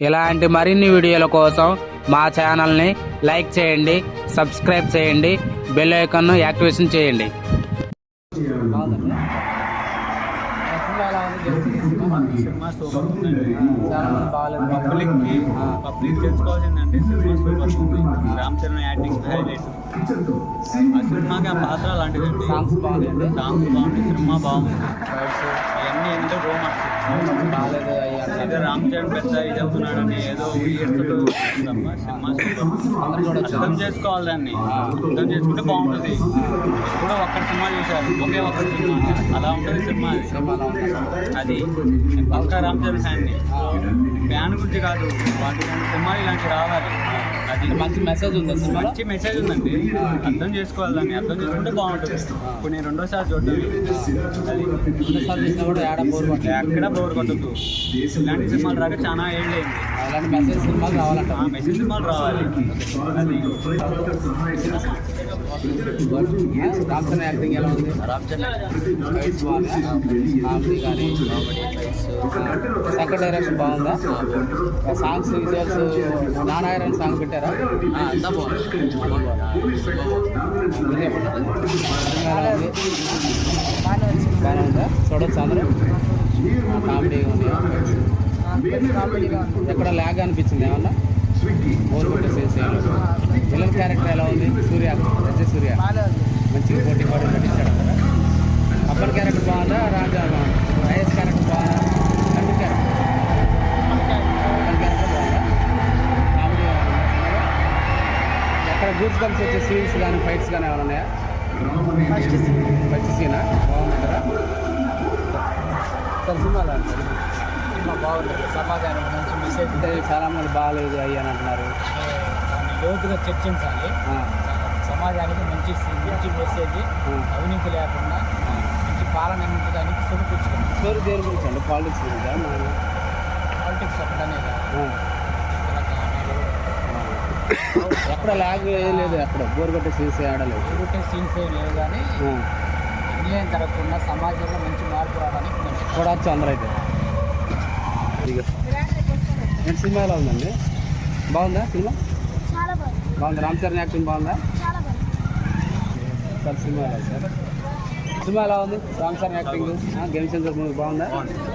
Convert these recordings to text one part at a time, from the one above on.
ఇలాంటి మరిన్ని వీడియోల కోసం మా ఛానల్ని లైక్ చేయండి సబ్స్క్రైబ్ చేయండి బెల్ ఐకాన్ను యాక్టివేషన్ చేయండి. సినిమా సూపర్ ఉందండి పబ్లిక్కి పబ్లిక్ తెలుసుకోవాల్సిందంటే సినిమా సూపర్ ఉంది రామ్ చరణ్ యాక్టింగ్ హైలైట్ ఆ సినిమాకి ఆ పాత్ర లాంటిదండి సాంగ్స్ బాగుందండి సాంగ్స్ బాగుంది సినిమా బాగుంది. అవన్నీ ఏంటంటే రోమాన్స్ బాగాలేదు. అయ్యి అట్లా. ఏదో రామ్ చరణ్ పెద్ద ఇది అవుతున్నాడని ఏదో సినిమా అర్థం చేసుకోవాలి దాన్ని. అర్థం చేసుకుంటే బాగుంటుంది. కూడా ఒక్కటి సినిమా చూశారు ఒకే ఒక్కటి సినిమా. అలా ఉంటుంది సినిమా అది. నేను పక్కా రామ్ చరణ్ ఫ్యాన్ని. ఫ్యాన్ గురించి కాదు. వాటి సినిమాలు ఇలాంటివి రావాలి. అది మంచి మెసేజ్ ఉంది మంచి మెసేజ్ ఉందండి. అర్థం చేసుకోవాలి దాన్ని. అర్థం చేసుకుంటే బాగుంటుంది. ఇప్పుడు నేను రెండోసారి చూడటం అది. ఎక్కడ బోర్ కొట్టదు. ఇలాంటి సినిమాలు రాక చాలా ఏళ్ళైంది అలాంటి మెసేజ్ సినిమాలు కావాలంట ఆ మెసేజ్ సినిమాలు రావాలి. అది. రామ్ చరణ్ యాక్టింగ్ ఎలా ఉంది? రామ్ చరణ్ సెకండ్ డైరెక్షన్ బాగుందా? సాంగ్స్ విజువల్స్ నానాయరన్ సాంగ్ పెట్టారా? అంతా బాగుంది. బాగానే ఉందా చూడొచ్చు అందరూ కామెడీ ఉంది. ఎక్కడ ల్యాగ్ అనిపించింది ఏమన్నా? బోర్ కొట్టేసేసి విలన్ క్యారెక్టర్ ఎలా ఉంది? సూర్య రజ సూర్య. మంచిగా పోటీ పడి నటించాడు కదా అప్పర్ క్యారెక్టర్ బాగుందా? రాజా ఐఎస్ క్యారెక్టర్ బాగుందా? తండ్రి క్యారెక్టర్? ఎక్కడ గూడ్స్ కలిసి వచ్చే సీన్స్ కానీ ఫైట్స్ కానీ ఏమైనా ఉన్నాయా? ఫస్ట్ సీనా? బాగుంది సార్ సినిమా బాగుంటుంది సమాజానికి మంచి మెసేజ్ అంటే చాలా మంది బాగాలేదు అయ్యి అని అంటున్నారు. లోతుగా చర్చించాలి. సమాజానికి మంచి మంచి మెసేజ్ అవినీతి లేకుండా. మంచి పాలన అందించడానికి సమకూర్చుకోండి స్టోరీ దేని గురించి అండి పాలిటిక్స్ గురించా? పాలిటిక్స్ ఒకటనే. ఎక్కడ లాగ్ ఏం లేదు ఎక్కడ బోర్ కొట్టే సీన్స్ ఆడలేదు. ఎదుగుతే సీన్స్ ఏం లేవు కానీ అన్యాయం జరగకుండా సమాజంలో మంచి మార్పు చూడవచ్చు అందరూ అయితే. ఏంటి సినిమా ఎలా ఉందండి? బాగుందా సినిమా? బాగుంది. రామ్ చరణ్ యాక్టింగ్ బాగుందా? సార్ సినిమా ఎలా సార్? సినిమా ఎలా ఉంది? Ram Charan acting. Game center movie బాగుందా?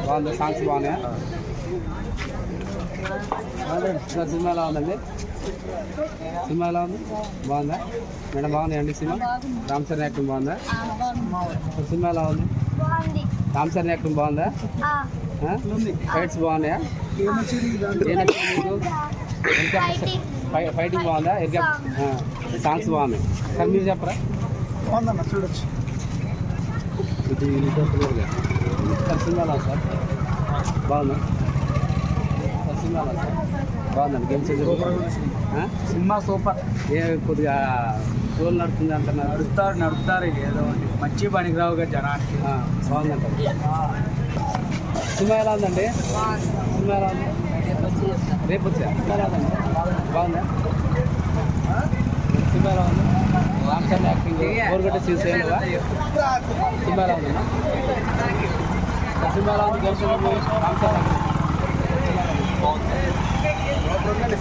బాగుందా? సాంగ్స్ బాగున్నాయా? సార్ సినిమా ఎలా ఉందండి? సినిమా ఎలా ఉంది? బాగుందా? మేడం బాగుంది అండి సినిమా? రామ్ చరణ్ యాక్టింగ్ బాగుందా? సినిమా ఎలా ఉంది? బాగుంది రామ్ చరణ్ యాక్టింగ్ బాగుందా? ఆ, ఫైట్స్ బాగున్నాయా? ఫైటింగ్ బాగుందా? సాంగ్స్ బాగున్నాయి. సార్ మీరు చెప్పరా? బాగుందన్న చూడొచ్చు. ఇది చూస్తున్నారు సార్ బాగుందా? సార్ సినిమా ఎలా ఉంది సార్ బాగుందండి గేమ్స్ సినిమా సూపర్. ఏ కొద్దిగా రోల్ నడుస్తుంది అంటున్నారు. నడుస్తారు ఇక ఏదో. మంచి పనికి రావుగా జనానికి. ఆ, బాగుందంట సినిమా ఎలా ఉందండి? సినిమా ఎలా ఉంది? రేపు వచ్చా? బాగుందా? సినిమా ఎలా ఉంది? యాక్టింగ్ సీన్స్ సినిమా ఎలా ఉందన్నా సినిమా ఎలా ఉంది? గెలిచిన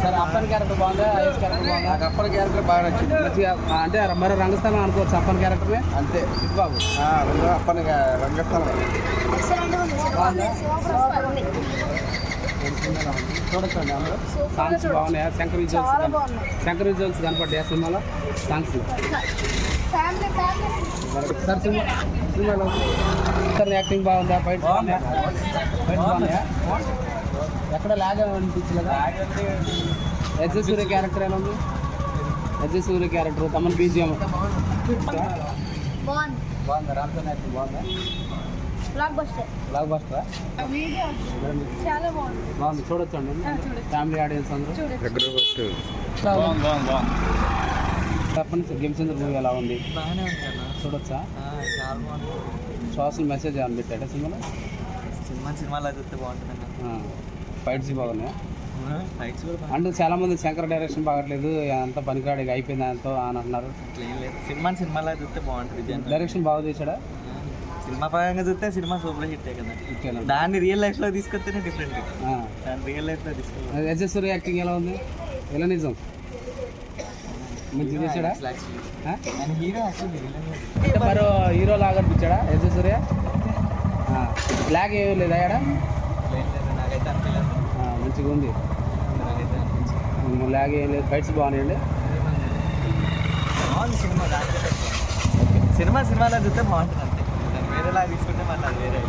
సార్. అప్పన్ క్యారెక్టర్ బాగుందా ఐఎస్ క్యారెక్టర్ బాగుందా? నాకు అప్పటి క్యారెక్టర్ బాగా నచ్చింది. మంచిగా అంటే మరి రంగస్థానం అనుకోవచ్చు అప్పన్ క్యారెక్టరే అంతే. బాబు. అప్పని రంగస్థలం. చూడొచ్చండి అందరూ. సాంగ్స్ బాగున్నాయా? శంకర్ విజువల్స్ బాగున్నాయి. శంకర్ విజువల్స్ కనపడ్డాయా సినిమాలో? సాంగ్స్ సార్ సినిమా సినిమాలో. యాక్టింగ్ బాగుందా? ఫైట్ బాగుందా. ఫైట్ బాగున్నాయా? ఎక్కడ లాగా అనిపించలేదా? ఎస్ఎస్ సూర్య క్యారెక్టర్ ఎలా ఉంది? SS Surya character Thaman BGM బాగుంది? యాక్టింగ్ బ్లాక్ బస్టర్ బ్లాక్ బస్టరా చాలా బాగుంది. బాగుంది. చూడొచ్చండి ఫ్యామిలీ ఆడియన్స్ అందరూ? బాగుంది బాగుంది బాగుంది. చెప్పండి సార్ మూవీ ఎలా ఉంది? చూడొచ్చా? సోషల్ మెసేజ్ ఏమైనా పెట్టాడా సినిమాలో? సినిమా సినిమాలో చూస్తే బాగుంటుంది ఫైట్స్ బాగున్నాయా అంటే చాలా మంది శంకర్ డైరెక్షన్ బాగట్లేదు అంత పనికాడి అయిపోయింది అంతో అని అంటున్నారు. సినిమా సినిమాలో చూస్తే బాగుంటుంది డైరెక్షన్ బాగా చేశాడా? సినిమా పరంగా చూస్తే సినిమా సూపర్ హిట్ కదా. దాన్ని రియల్ లైఫ్లో తీసుకొస్తేనే డిఫరెంట్ దాన్ని రియల్ లైఫ్లో ఎస్ఎస్ సూర్య యాక్టింగ్ ఎలా ఉంది? ఎలా నిజం? చేశాడా? హీరో అంటే మరో హీరో లాగా అనిపించాడా సూర్య బ్లాక్ ఏమీ లేదా ఆడ నాకైతే అనిపించలేదు. మంచిగా ఉంది. లాగ్ ఏం లేదు. ఫైట్స్ బాగున్నాయండి బాగుంది సినిమా సినిమా సినిమాలో చూస్తే బాగుంటుంది అంతే. వేరేలా తీసుకుంటే మళ్ళీ వేరే